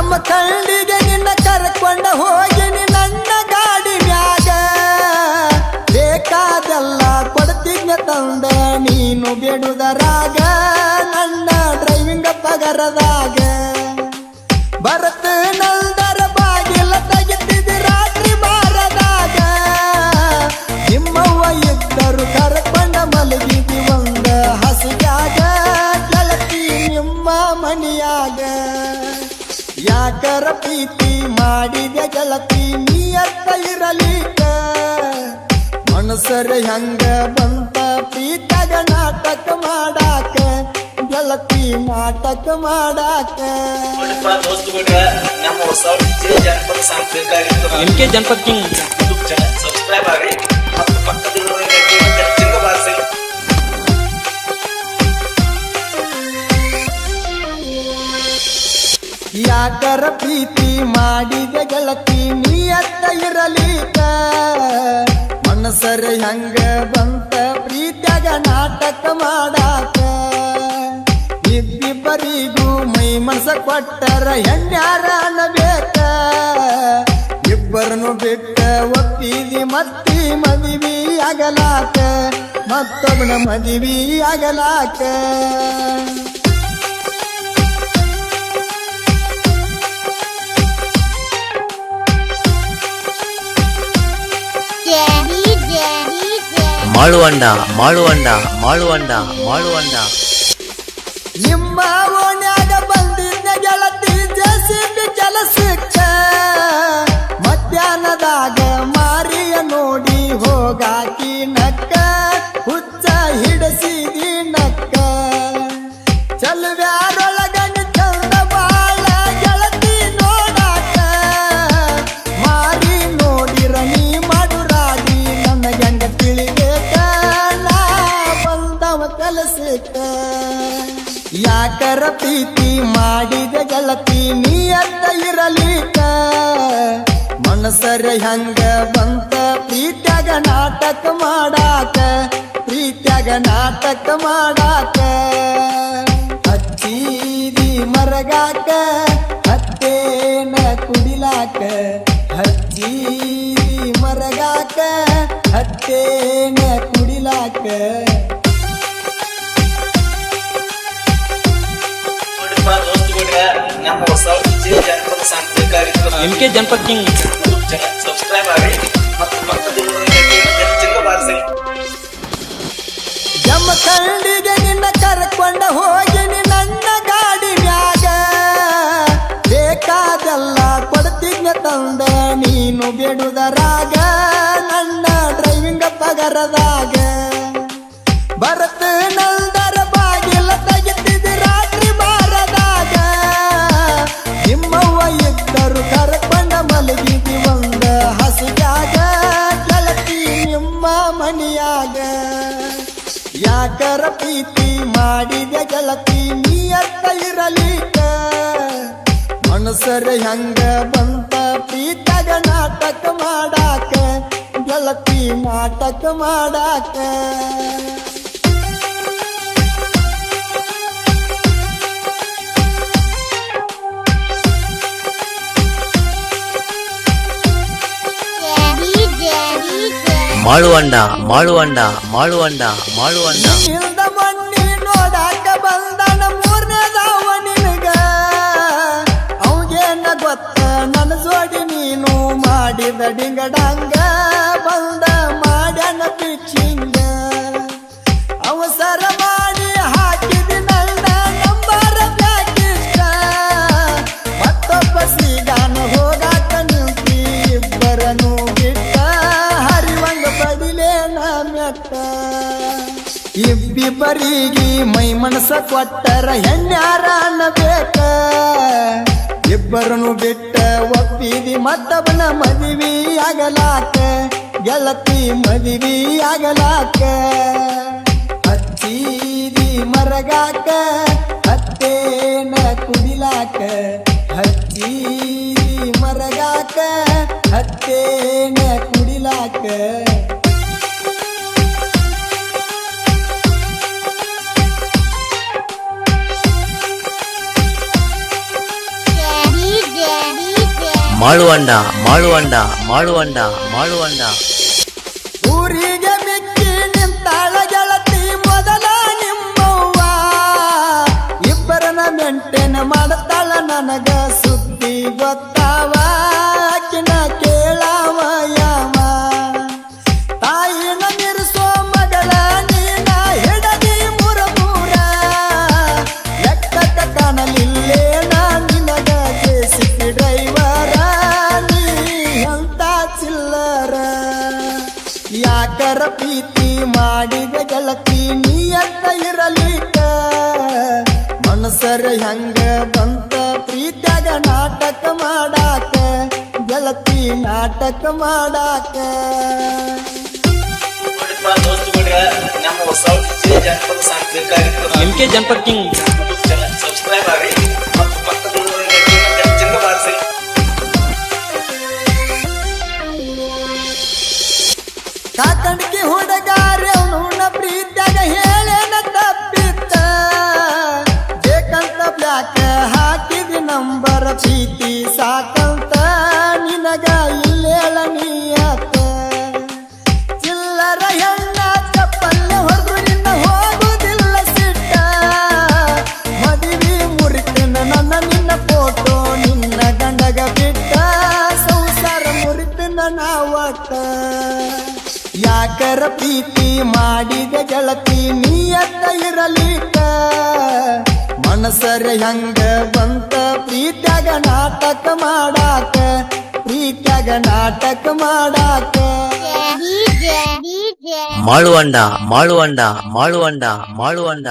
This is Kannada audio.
ನಮ್ಮ ತಳ್ಳಿಗೆ ನಿನ್ನ ಕರ್ಕೊಂಡ ಹೋಗಿನಿ ನನ್ನ ಗಾಡಿ ಮ್ಯಾಗ. ಬೇಕಾದೆಲ್ಲ ಕೊಡ್ತೀನಿ ತಂದ, ನೀನು ಬಿಡುದರಾಗ ನನ್ನ ಡ್ರೈವಿಂಗ್ ಪಗರದಾಗ. ಭರತ ಯಾಕರ ಪ್ರೀತಿ ಮಾಡಿದ ಗೆಳತಿ ನೀಯತ್ತ ಇರಲಿಕ ಮನಸರ ಹೆಂಗ ಬಂತ ಪ್ರೀತಗ ನಾಟಕ ಮಾಡಾಕ? ಗೆಳತಿ ನಾಟಕ ಮಾಡಾಕ? ಎಂ ಕೆ ಜನಪದ್ ಕಿಂಗ್. ಪ್ರೀತಿ ಮಾಡಿದ ಗೆಳತಿ ನೀಯತ್ತ ಇರಲಿಕ ಮನಸರ ಹೆಂಗ ಬಂತ ಪ್ರೀತ್ಯಾಗ ನಾಟಕ ಮಾಡಾಕ. ಇಬ್ಬಿಬ್ಬರಿಗೂ ಮೈ ಮನಸ ಕೊಟ್ಟರ ಹೆಣ್ಯಾರ ಅನ್ನಬೇಕ. ಇಬ್ಬರನ್ನು ಬಿಟ್ಟ ಒಪ್ಪಿದಿ ಮತ್ತಿ ಮದಿವಿ ಆಗಲಾಕ. ಮತ್ತೊಬ್ಬನ ಮದಿವಿ ಆಗಲಾಕ. Daddy. ಮಾಡುವಂಡ ಮಾಡುವಂಡ ಮಾಡುವಂಡ ಮಾಳುವಂಡ ಯಾಕರ ಪ್ರೀತಿ ಮಾಡಿದ ಗೆಳತಿ ನೀಯತ್ತ ಇರಲಿಕ ಮನಸರ ಹೆಂಗ ಬಂತ, ಪ್ರೀತ್ಯಾಗ ನಾಟಕ ಮಾಡಾಕ, ಪ್ರೀತ್ಯಾಗ ನಾಟಕ ಮಾಡಾಕ. ಹಚ್ಚಿದಿ ಮರಗಾಕ, ಹತ್ತೇನ ಕುಡಿಲಾಕ. ಹಚ್ಚಿದಿ ಮರಗಾಕ, ಹತ್ತೇನ ಕುಡಿಲಾಕ. ನಮ್ಮ ಜನಪದ ಕಿಂಗ್ ಸಬ್ಸ್ಕ್ರೈಬ್ ಆಗಿ ಮತ್ತು ನಿನ್ನ ಕರ್ಕೊಂಡ ಹೋಗಿನಿ ನನ್ನ ಗಾಡಿ ಮ್ಯಾಗ. ಬೇಕಾದಲ್ಲ ತಂದ, ನೀನು ಬಿಡುದರಾಗ ನನ್ನ ಡ್ರೈವಿಂಗ್ ಪಗರದಾಗ. ಗೆಳತಿ ಇರಲಿಕ್ಕ? ಇರಲಿಕ ಮನಸರ ಹೆಂಗ ಬಂತ? ಪೀತಗ ನಾಟಕ ಮಾಡಾಕ? ಗೆಳತಿ ನಾಟಕ ಮಾಡಾಕ. ಮಾಳುವಂಡ ಮಾಳುವಂಡ ಮಾಳುವಂಡ ಮಾಳುವಂಡ ಮಣ್ಣಿ ನೋಡಾಕ ಬಂದನ ಮೂರನೇದವ ನಿನಗ? ಗೊತ್ತ? ನನ್ನ ಜೋಡಿ ನೀನು ಮಾಡಿದ ಡಿಂಗಡಂಗ ಬಂದ ಮಾಡ್ಯಾನ ಪಿಚ್ಚಿಂಗ. ಅವಸರ ಮಾಡಿ ಹಾಕಿದ ನನ್ನ ನಂಬರ ಬ್ಯಾಕಿಷ್ಟ ಮತ್ತೊಬ್ಬ ಸೀಗಾನ ಹೋಗಾಕ ನಿಂತಿ ಇಬ್ಬರನು ಬಿಟ್ಟ. ಹರಿವಂಗ ಪಡಿಲೇನ ಮೆಟ್ಟ. ಇಬ್ಬಿಬ್ಬರಿಗೆ ಮೈ ಮನಸ ಕೊಟ್ಟರ ಹೆಣ್ಯಾರ ಅನ್ನಬೇಕ. ಇಬ್ಬರನು ಬಿಟ್ಟ ಒಪ್ಪಿದಿ ಮತ್ತವನ ಮದುವೆ ಆಗಲಾಕ. ಗೆಳತಿ ಮದುವೆ ಆಗಲಾಕ. ಹಚ್ಚಿದಿ ಮರಗಾಕ, ಹತ್ತೇನ ಕುಡಿಲಾಕ ಹಚ್ಚಿದಿ ಮರಗಾಕ, ಹತ್ತೇನ ಕುಡಿಲಾಕ. ಮಾಳುವಂಡ ಮಾಳುವಂಡ ಮಾಳುವಂಡ ಮಾಳುವಂಡ. ಊರಿಗೆ ಮೆಚ್ಚಿ ನಿಂತಾಳ ಗೆಳತಿ ಮೊದಲ ನಿಮ್ಮವ್ವ. ಇಬ್ಬರನ ಮೆಂಟೇನ್ ಮಾಡ್ತಾಳ ನನಗ ಸುದ್ದಿ ಗೊತ್ತಾವ. ಮಾಡಿದ ಗೆಳತಿ ಅಂತ ಇರಲಿಕ್ಕ? ಮನಸರ ಹೆಂಗ ಬಂತ ಪ್ರೀತ್ಯಾಗ ನಾಟಕ ಮಾಡಾಕ? ಗೆಳತಿ ನಾಟಕ ಮಾಡಾಕ? ಎಂ ಕೆ ಜನಪದ ಕಿಂಗ್. ಸಬ್ಸ್ಕ್ರೈಬ್ ಆಗಿ ಮತ್ತು ಪ್ರೀತಿ ಸಾಕಂತ ನಿನಗ ಇಲ್ಲೇಳ ನೀಯತ್ತ ಚಿಲ್ಲರ ಹೆಣ್ಣ ಚಪ್ಪಲ್ಲ ಹೊರದು ನಿನ್ನ ಹೋಗುದಿಲ್ಲ ಸಿಟ್ಟ. ಮದುವೆ ಮುರಿತನ ನನ್ನ ನಿನ್ನ ಫೋಟೋ ನಿನ್ನ ಗಂಡಗ ಬಿಟ್ಟ. ಸಂಸಾರ ಮುರಿತನ ಯಾಕರ ಯಾಕರ ಪ್ರೀತಿ ಮಾಡಿದ ಗೆಳತಿ ನೀಯತ್ತ ಇರಲಿಕ್ಕ. ಮನಸರ ಹೆಂಗ ಬಂತ ಪ್ರೀತ್ಯಾಗ ನಾಟಕ ಮಾಡಾಕ ಪ್ರೀತ್ಯಾಗ ನಾಟಕ ಮಾಡಾಕ DJ, DJ. ಮಾಳುವಂಡ ಮಾಳುವಂಡ ಮಾಳುವಂಡ ಮಾಳುವಂಡ